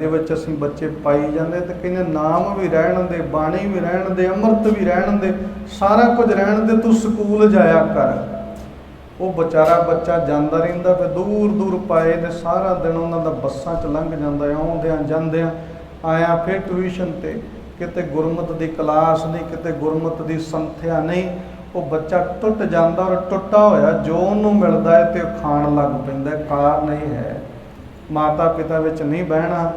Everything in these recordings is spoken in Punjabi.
ਦੇ ਵਿੱਚ ਅਸੀਂ ਬੱਚੇ ਪਾਈ ਜਾਂਦੇ ਤੇ ਕਹਿੰਦੇ ਨਾਮ ਵੀ ਰਹਿਣ ਦੇ, ਬਾਣੀ ਵੀ ਰਹਿਣ ਦੇ, ਅੰਮ੍ਰਿਤ ਵੀ ਰਹਿਣ ਦੇ, ਸਾਰਾ ਕੁਝ ਰਹਿਣ ਦੇ, ਤੂੰ ਸਕੂਲ ਜਾਇਆ ਕਰ। ਉਹ ਵਿਚਾਰਾ ਬੱਚਾ ਜਾਂਦਾ ਰਹਿੰਦਾ ਫਿਰ ਦੂਰ ਦੂਰ ਪਾਏ ਤੇ ਸਾਰਾ ਦਿਨ ਉਹਨਾਂ ਦਾ ਬੱਸਾਂ 'ਚ ਲੰਘ ਜਾਂਦਾ ਆਉਂਦਿਆਂ ਜਾਂਦਿਆਂ ਆਇਆ ਫਿਰ ਟਿਊਸ਼ਨ ਤੇ। ਕਿਤੇ ਗੁਰਮਤ ਦੀ ਕਲਾਸ ਨਹੀਂ, ਕਿਤੇ ਗੁਰਮਤ ਦੀ ਸੰਥਿਆ ਨਹੀਂ। ਉਹ ਬੱਚਾ ਟੁੱਟ ਜਾਂਦਾ ਔਰ ਟੁੱਟਾ ਹੋਇਆ, ਜੋ ਉਹਨੂੰ ਮਿਲਦਾ ਹੈ ਤੇ ਉਹ ਖਾਣ ਲੱਗ ਪੈਂਦਾ ਕਾਰਨ ਇਹ ਹੈ। ਮਾਤਾ ਪਿਤਾ ਵਿੱਚ ਨਹੀਂ ਬਹਿਣਾ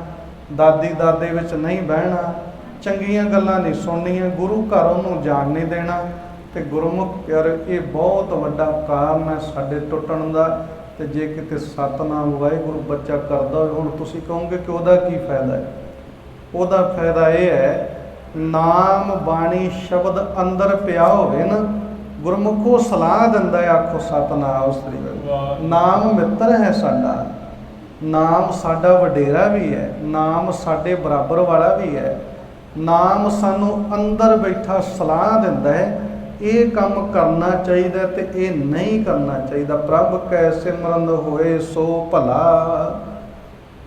ਦਾਦੀ ਦਾਦੇ ਵਿੱਚ ਨਹੀਂ ਬਹਿਣਾ ਚੰਗੀਆਂ ਗੱਲਾਂ ਨਹੀਂ ਸੁਣਨੀਆਂ ਗੁਰੂ ਘਰ ਉਹਨੂੰ ਜਾਣ ਨਹੀਂ ਦੇਣਾ। ਤੇ ਗੁਰਮੁਖ ਪਿਆਰ ਇਹ ਬਹੁਤ ਵੱਡਾ ਕਾਰਨ ਹੈ ਸਾਡੇ ਟੁੱਟਣ ਦਾ। ਤੇ ਜੇ ਕਿਤੇ ਸਤਨਾਮ ਵਾਹਿਗੁਰੂ ਬੱਚਾ ਕਰਦਾ ਹੋਵੇ ਹੁਣ ਤੁਸੀਂ ਕਹੋਗੇ ਕਿ ਉਹਦਾ ਕੀ ਫਾਇਦਾ ਹੈ? ਉਹਦਾ ਫਾਇਦਾ ਇਹ ਹੈ ਨਾਮ ਬਾਣੀ ਸ਼ਬਦ ਅੰਦਰ ਪਿਆ ਹੋਵੇ ਨਾ ਗੁਰਮੁਖੋ ਸਲਾਹ ਦਿੰਦਾ ਆਖੋ ਸਤਨਾਮ ਸ੍ਰੀ ਨਾਮ ਮਿੱਤਰ ਹੈ ਸਾਡਾ। ਨਾਮ ਸਾਡਾ ਵਡੇਰਾ ਵੀ ਹੈ, ਨਾਮ ਸਾਡੇ ਬਰਾਬਰ ਵਾਲਾ ਵੀ ਹੈ। ਨਾਮ ਸਾਨੂੰ ਅੰਦਰ ਬੈਠਾ ਸਲਾਹ ਦਿੰਦਾ ਹੈ, ਇਹ ਕੰਮ ਕਰਨਾ ਚਾਹੀਦਾ ਤੇ ਇਹ ਨਹੀਂ ਕਰਨਾ ਚਾਹੀਦਾ। ਪ੍ਰਭ ਕੈ ਸਿਮਰਨ ਹੋਏ ਸੋ ਭਲਾ।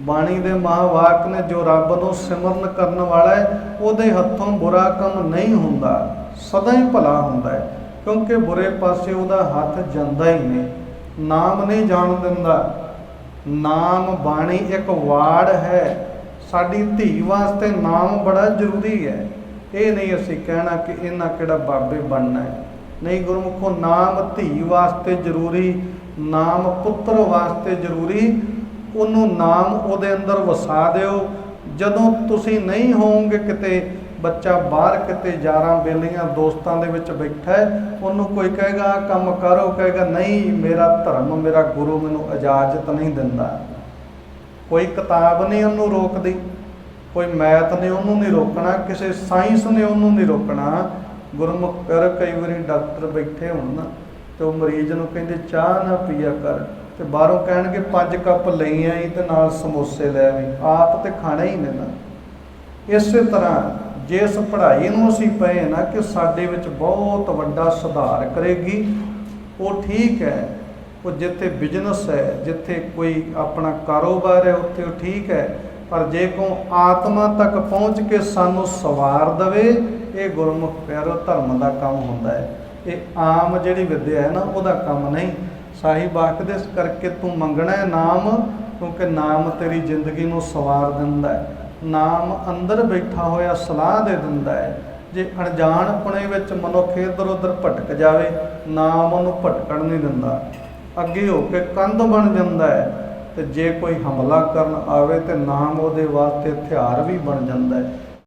ਬਾਣੀ ਦੇ ਮਹਾਵਾਕ ਨੇ ਜੋ ਰੱਬ ਨੂੰ ਸਿਮਰਨ ਕਰਨ ਵਾਲਾ ਹੈ, ਉਹਦੇ ਹੱਥੋਂ ਬੁਰਾ ਕੰਮ ਨਹੀਂ ਹੁੰਦਾ, ਸਦਾ ਹੀ ਭਲਾ ਹੁੰਦਾ ਹੈ, ਕਿਉਂਕਿ ਬੁਰੇ ਪਾਸੇ ਉਹਦਾ ਹੱਥ ਜਾਂਦਾ ਹੀ ਨਹੀਂ। ਨਾਮ ਨਹੀਂ ਜਾਣ ਦਿੰਦਾ ਨਾਮ ਬਾਣੀ ਇੱਕ ਵਾੜ ਹੈ। ਸਾਡੀ ਧੀ ਵਾਸਤੇ ਨਾਮ ਬੜਾ ਜ਼ਰੂਰੀ ਹੈ। ਇਹ ਨਹੀਂ ਅਸੀਂ ਕਹਿਣਾ ਕਿ ਇਹਨਾਂ ਕਿਹੜਾ ਬਾਬੇ ਬਣਨਾ ਹੈ। ਨਹੀਂ ਗੁਰਮੁਖੋ, ਨਾਮ ਧੀ ਵਾਸਤੇ ਜ਼ਰੂਰੀ, ਨਾਮ ਪੁੱਤਰ ਵਾਸਤੇ ਜ਼ਰੂਰੀ, ਉਹਨੂੰ ਨਾਮ ਉਹਦੇ ਅੰਦਰ ਵਸਾ ਦਿਓ। ਜਦੋਂ ਤੁਸੀਂ ਨਹੀਂ ਹੋਵੋਗੇ ਕਿਤੇ ਬੱਚਾ ਬਾਹਰ ਕਿਤੇ ਯਾਰਾਂ ਬੇਲੀਆਂ ਦੋਸਤਾਂ ਦੇ ਵਿੱਚ ਬੈਠਾ ਹੈ, ਉਹਨੂੰ ਕੋਈ ਕਹੇਗਾ ਆਹ ਕੰਮ ਕਰੋ। ਕਹੇਗਾ, ਨਹੀਂ, ਮੇਰਾ ਧਰਮ, ਮੇਰਾ ਗੁਰੂ ਮੈਨੂੰ ਇਜਾਜ਼ਤ ਨਹੀਂ ਦਿੰਦਾ। ਕੋਈ ਕਿਤਾਬ ਨਹੀਂ ਉਹਨੂੰ ਰੋਕਦੀ, ਕੋਈ ਮੈਥ ਨੇ ਉਹਨੂੰ ਨਹੀਂ ਰੋਕਣਾ, ਕਿਸੇ ਸਾਇੰਸ ਨੇ ਉਹਨੂੰ ਨਹੀਂ ਰੋਕਣਾ। ਗੁਰਮੁਖ ਕਰ ਕਈ ਵਾਰੀ ਡਾਕਟਰ ਬੈਠੇ ਹੋਣ ਨਾ ਤੇ ਉਹ ਮਰੀਜ਼ ਨੂੰ ਕਹਿੰਦੇ, ਚਾਹ ਨਾ ਪੀਆ ਕਰ। ਤੇ ਬਾਹਰੋਂ ਕਹਿਣਗੇ, ਪੰਜ ਕੱਪ ਲਈ ਆਈ ਤੇ ਨਾਲ ਸਮੋਸੇ ਲੈ ਆਵੀਂ। ਆਪ ਤੇ ਖਾਣਾ ਹੀ ਨਹੀਂ ਨਾ। ਇਸੇ ਤਰ੍ਹਾਂ ਜੇ ਇਸ ਪੜ੍ਹਾਈ ਨੂੰ ਅਸੀਂ ਪਏ ਨਾ ਕਿ ਸਾਡੇ ਵਿੱਚ ਬਹੁਤ ਵੱਡਾ ਸੁਧਾਰ ਕਰੇਗੀ। ਉਹ ਠੀਕ ਹੈ, ਉਹ ਜਿੱਥੇ ਬਿਜ਼ਨਸ ਹੈ, ਜਿੱਥੇ ਕੋਈ ਆਪਣਾ ਕਾਰੋਬਾਰ ਹੈ, ਉੱਥੇ ਉਹ ਠੀਕ ਹੈ। ਪਰ ਜੇ ਕੋ ਆਤਮਾ ਤੱਕ ਪਹੁੰਚ ਕੇ ਸਾਨੂੰ ਸਵਾਰ ਦਵੇ, ਇਹ ਗੁਰਮੁਖ ਪਿਆਰੋ ਧਰਮ ਦਾ ਕੰਮ ਹੁੰਦਾ ਹੈ। ਇਹ ਆਮ ਜਿਹੜੀ ਵਿਦਿਆ ਹੈ ਨਾ, ਉਹਦਾ ਕੰਮ ਨਹੀਂ। ਸਾਹਿਬ ਆਖਦੇ ਇਸ ਕਰਕੇ ਤੂੰ ਮੰਗਣਾ ਹੈ ਨਾਮ, ਕਿਉਂਕਿ ਨਾਮ ਤੇਰੀ ਜ਼ਿੰਦਗੀ ਨੂੰ ਸਵਾਰ ਦਿੰਦਾ ਹੈ। ਨਾਮ ਅੰਦਰ ਬੈਠਾ ਹੋਇਆ ਸਲਾਹ ਦੇ ਦਿੰਦਾ ਹੈ। ਜੇ ਅਣਜਾਣਪੁਣੇ ਵਿੱਚ ਮਨੁੱਖ ਇੱਧਰ ਉੱਧਰ ਭਟਕ ਜਾਵੇ, ਨਾਮ ਉਹਨੂੰ ਭਟਕਣ ਨਹੀਂ ਦਿੰਦਾ। ਅੱਗੇ ਹੋ ਕੇ ਕੰਧ ਬਣ ਜਾਂਦਾ ਹੈ ਤੇ ਜੇ ਕੋਈ ਹਮਲਾ ਕਰਨ ਆਵੇ ਤੇ ਨਾਮ ਉਹਦੇ ਵਾਸਤੇ ਹਥਿਆਰ ਵੀ ਬਣ ਜਾਂਦਾ ਹੈ।